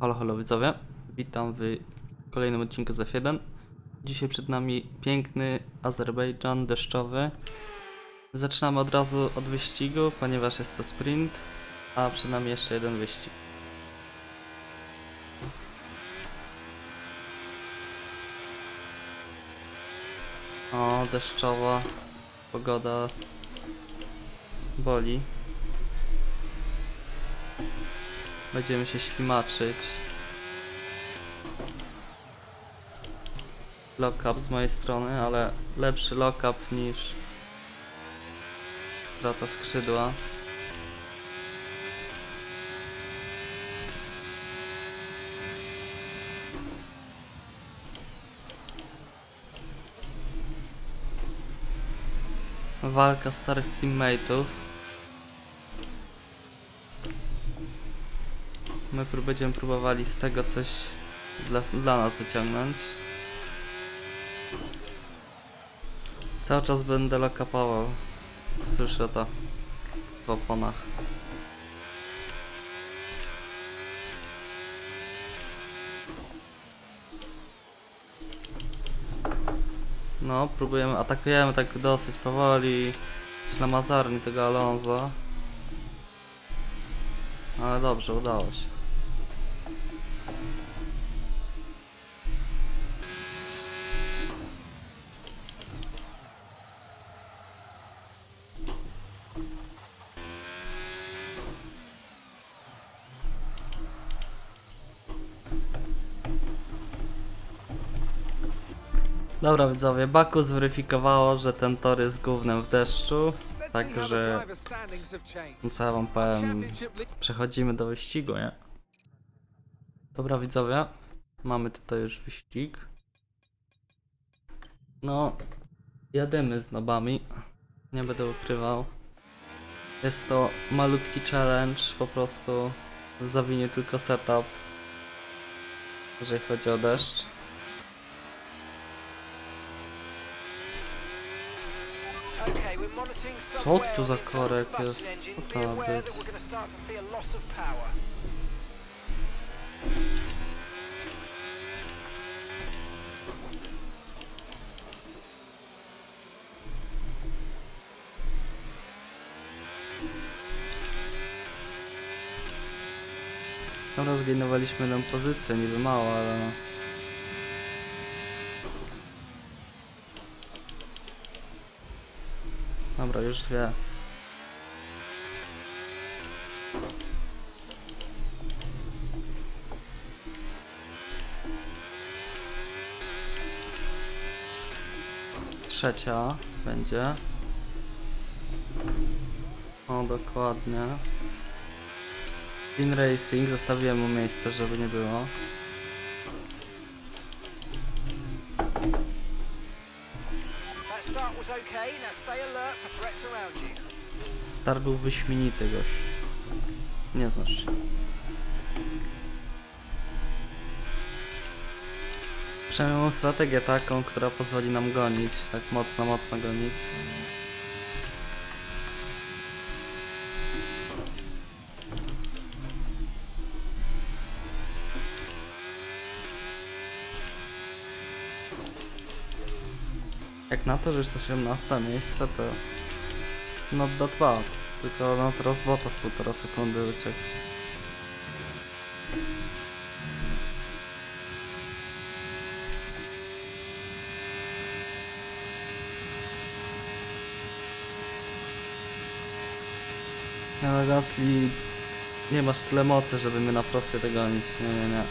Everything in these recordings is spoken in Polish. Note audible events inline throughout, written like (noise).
Halo, halo widzowie. Witam w kolejnym odcinku z F1. Dzisiaj przed nami piękny Azerbejdżan deszczowy. Zaczynamy od razu od wyścigu, ponieważ jest to sprint, a przed nami jeszcze jeden wyścig. O, deszczowa pogoda boli. Będziemy się ślimaczyć. Lockup z mojej strony, ale lepszy lockup niż strata skrzydła. Walka starych teammateów. My będziemy próbowali z tego coś dla, dla nas wyciągnąć. Cały czas będę lokapował. Słyszę to w oponach. No, próbujemy, atakujemy tak dosyć powoli. Ślamazarni tego Alonso. Ale dobrze, udało się. Dobra widzowie, Baku zweryfikowało, że ten tor jest gównem w deszczu. Także, co ja wam powiem, przechodzimy do wyścigu, nie? Dobra widzowie, mamy tutaj już wyścig. No, jadymy z nobami, nie będę ukrywał. Jest to malutki challenge, po prostu zawinie tylko setup, jeżeli chodzi o deszcz. Co tu za korek jest? Co to to ma być? Dobra, zgainowaliśmy jedną pozycję, niby mało, ale no. Już dwie. Trzecia będzie. O, dokładnie. Pin Racing, zostawiłem mu miejsce, żeby nie było. That start was okay. Now stay alert for threats around you. Star był wyśmienity gość. Nie znasz się. Mam strategię taką, która pozwoli nam gonić. Tak mocno, mocno gonić. Jak na to, że jest 18 miejsce, to not that bad. Tylko no teraz bota z półtora sekundy uciekł. Ale Gasly nie masz tyle mocy, żeby mnie na prostej dogonić. Nie, nie, nie.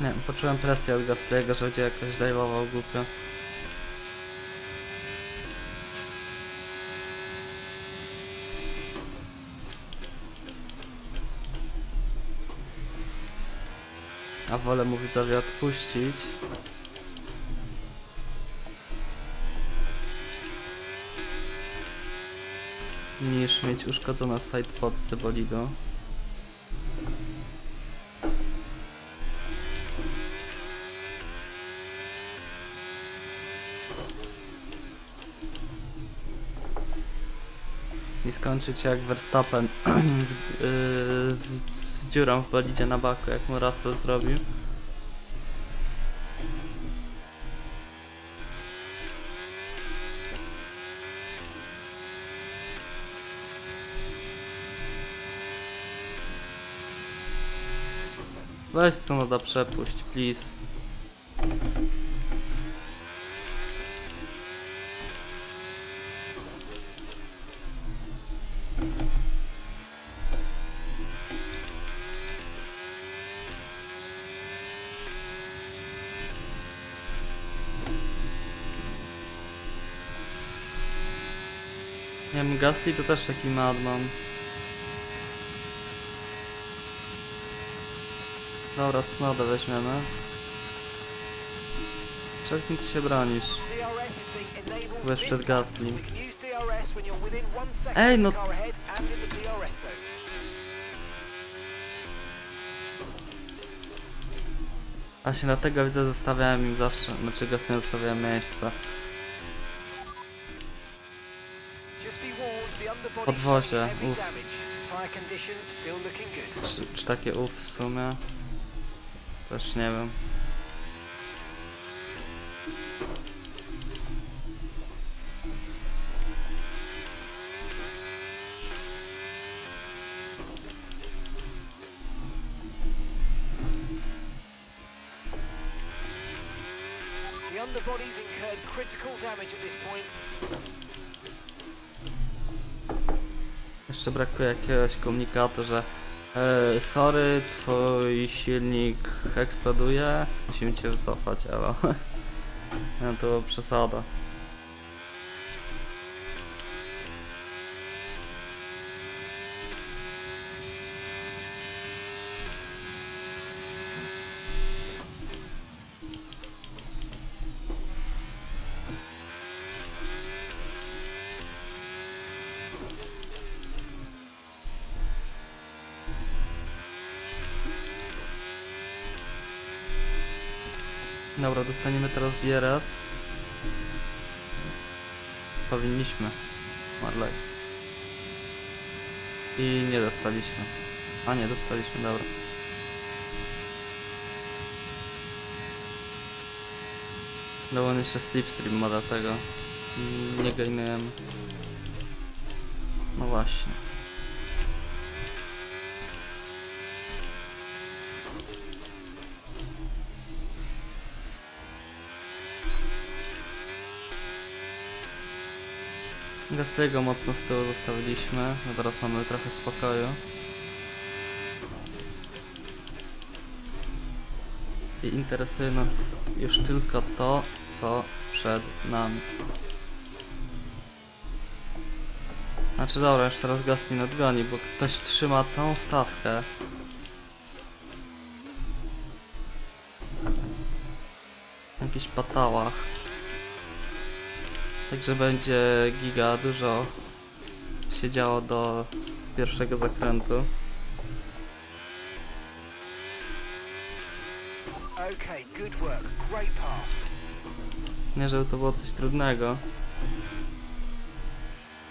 Nie, poczułem presję od Gasly'ego, że będzie jakoś dajwował głupio. A wolę mu widzowie odpuścić. Niż mieć uszkodzone sidepod z bolidu. I skończyć jak Verstappen (clears throat) yy, z dziurą w bolidzie na baku, jak mu Russell zrobił. Weź co nada przepuść, please. Nie wiem, Gasly to też taki madman. Dobra, cnodę weźmiemy. Przed kim ty się bronisz? This przed. Gasly. Ej, no- zone. Właśnie dlatego widzę, zostawiałem im zawsze, znaczy Gasly zostawiałem miejsce. Podwozie, uff. Czy, czy takie uff w sumie? Też nie wiem. Critical damage at this point. Jeszcze brakuje jakiegoś komunikatu, że e, sorry, twój silnik eksploduje, musimy cię wycofać, ale no, (laughs) to przesada. Dobra, dostaniemy teraz DRS. Powinniśmy. Marley. I nie dostaliśmy. A nie, dostaliśmy, dobra. No on jeszcze slipstream ma dlatego. Nie gainujemy. No właśnie. Gasly'ego mocno z tyłu zostawiliśmy, no teraz mamy trochę spokoju. I interesuje nas już tylko to, co przed nami. Znaczy dobra, już teraz Gasly nadgoni, bo ktoś trzyma całą stawkę. Jakiś patałach. Także będzie giga dużo się działo do pierwszego zakrętu. Nie, żeby to było coś trudnego.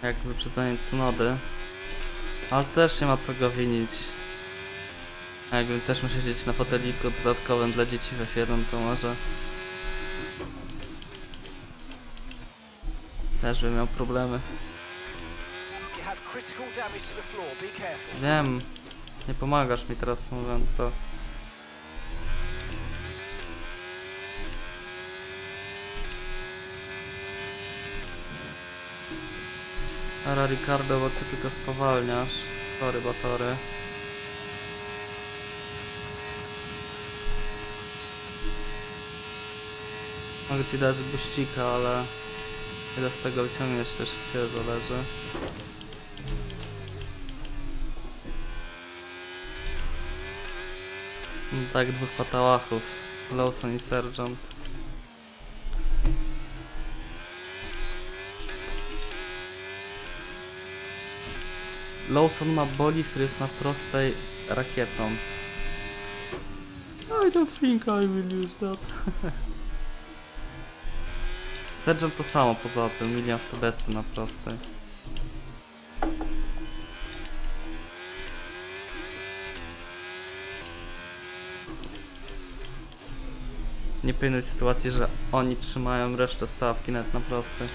Jak wyprzedzanie Tsunody. Ale też nie ma co go winić. A jakbym też musiał siedzieć na foteliku dodatkowym dla dzieci w F1, to może... Też bym miał problemy. Wiem, nie pomagasz mi teraz mówiąc to. Ara Ricardo, bo ty tylko spowalniasz. Sorry, Batory. Mogę ci dać buścika, ale ile z tego wyciągniesz też ciebie zależy. No tak, dwóch patałachów. Lawson i Sergeant. Lawson ma boli, który jest na prostej rakietą. I don't think I will use that. (laughs) Sergeant to samo poza tym, milion sto besty na prostej. Nie powinno być sytuacji, że oni trzymają resztę stawki nawet na prostej.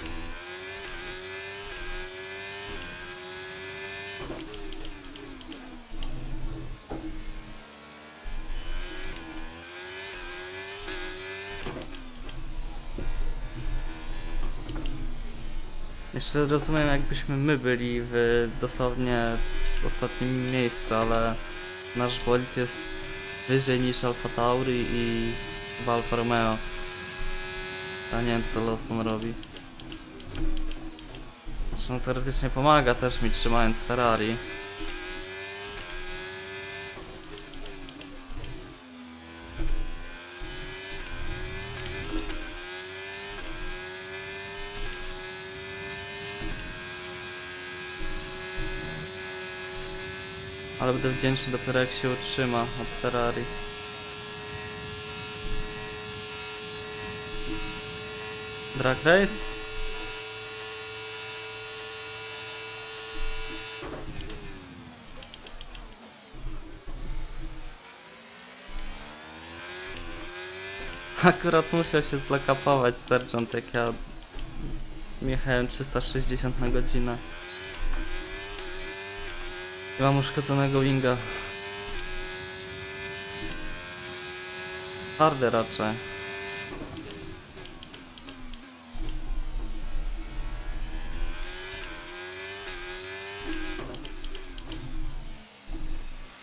Jeszcze rozumiem, jakbyśmy my byli w dosłownie ostatnim miejscu, ale nasz bolid jest wyżej niż Alfa Tauri i chyba Alfa Romeo. A nie wiem, co Lawson robi. No teoretycznie pomaga też mi trzymając Ferrari. Ale będę wdzięczny dopiero jak się utrzyma od Ferrari. Drag race? Akurat musiał się zlakapować sergeant jak ja jechałem 360 na godzinę. I mam uszkodzonego winga. Twardy raczej.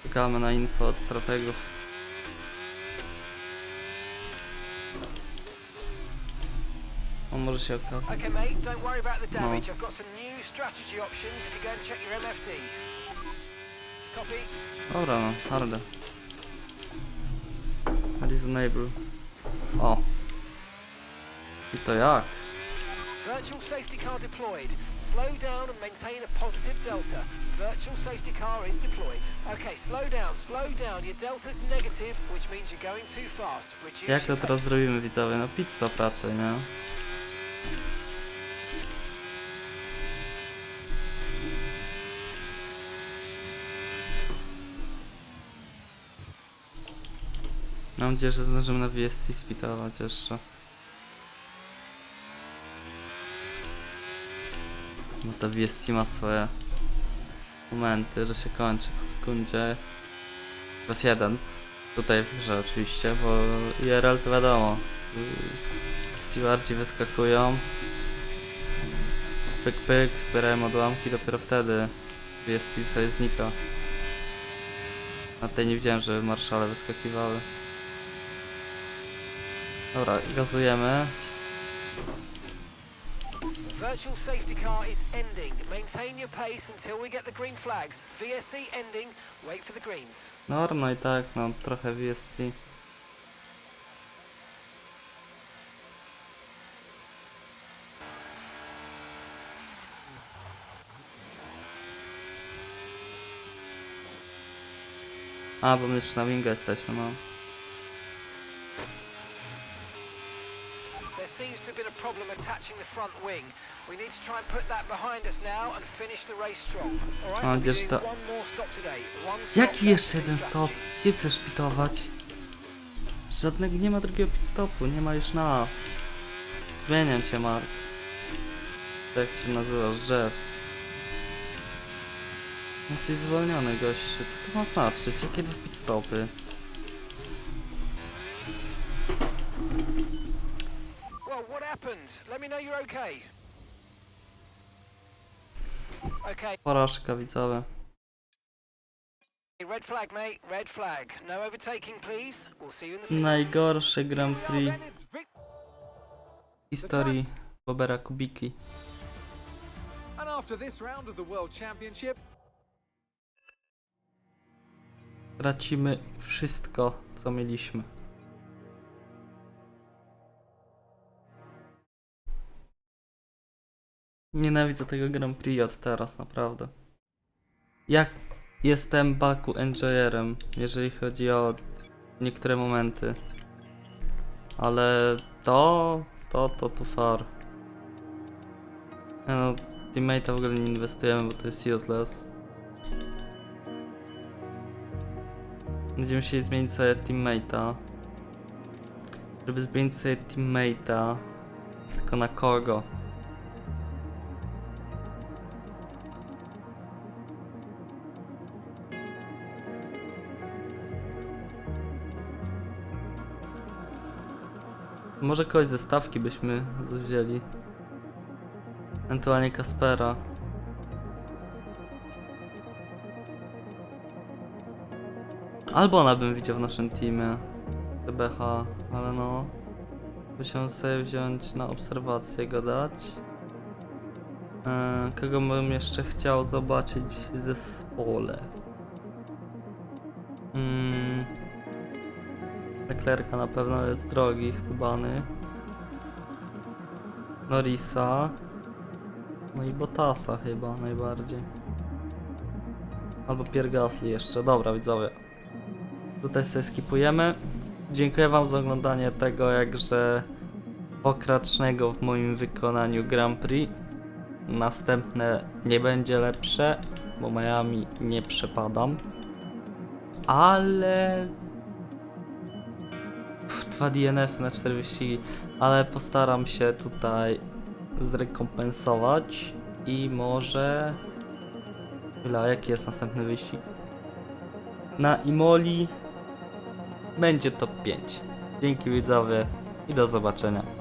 Czekamy na info od strategów. On może się okazać. Okay, mate, don't worry about the damage. I've got some new strategy options if you go and check your MFD. Dobra no, harde. Reasonable. O. I to jak? Virtual safety car deployed. Slow down and maintain a positive delta. Virtual safety car is deployed. Okay, slow down, slow down. Your delta's negative, which means you're going too fast. Reduce Jak to teraz zrobimy widzowie? No pit stop raczej, nie? Mam nadzieję, że zdążymy na VST spitować jeszcze. No to VST ma swoje momenty, że się kończy po sekundzie. F1. Tutaj w grze oczywiście, bo IRL to wiadomo. Stewardzi wyskakują. Pyk pyk, zbierają odłamki, dopiero wtedy VST sobie znika. Na tej nie widziałem, że marszale wyskakiwały. Dobra, gazujemy. Virtual safety car is ending. Maintain your pace until we get the green flags. VSC ending. Wait for the greens. No, no i tak, no trochę VST. A, bo my jeszcze na winga jesteśmy, no. Seems to have been a problem attaching the front wing. We need to try and put that behind us now and finish the race strong. We'll one more stop today. One stop Jaki jeszcze jeden stop? Nie chcesz pitować? Żadnego, nie ma drugiego pit stopu, nie ma już nas. Zmieniam cię, Mark. Jak się nazywasz? Jeff. Jesteś zwolniony, gościu. Co to ma znaczyć? Jakie dwa pit stopy? Well, what happened? Let me know you're okay. Okay, Porażka, widzowie. red flag, mate. Red flag. No overtaking, please. We'll see you in the. Najgorszy Grand Prix w historii Bobera Kubiki. And after this round of the World Championship, Tracimy wszystko, co mieliśmy. Nienawidzę tego Grand Prix od teraz, naprawdę. Jak jestem Baku enjoyerem, jeżeli chodzi o niektóre momenty. Ale to, to, to too far. No, teammate'a w ogóle nie inwestujemy, bo to jest useless. Będziemy musieli zmienić sobie teammate'a. Żeby zmienić sobie teammate'a, tylko na kogo? Może kogoś ze stawki byśmy wzięli. Ewentualnie Kaspera. Albona bym widział w naszym teamie. TBH, ale no. Musiałem sobie wziąć na obserwację go dać. Eee, kogo bym jeszcze chciał zobaczyć w zespole? Mm. Leclerca na pewno jest drogi, skubany. Norisa. No i Botasa chyba najbardziej. Albo Pierre Gasly jeszcze. Dobra, widzowie. Tutaj sobie skipujemy. Dziękuję wam za oglądanie tego jakże pokracznego w moim wykonaniu Grand Prix. Następne nie będzie lepsze, bo Miami nie przepadam. Ale... Pff, Dwa DNF na cztery wyścigi, ale postaram się tutaj zrekompensować i może... Chwila, jaki jest następny wyścig? Na Imoli będzie top 5. Dzięki widzowie i do zobaczenia.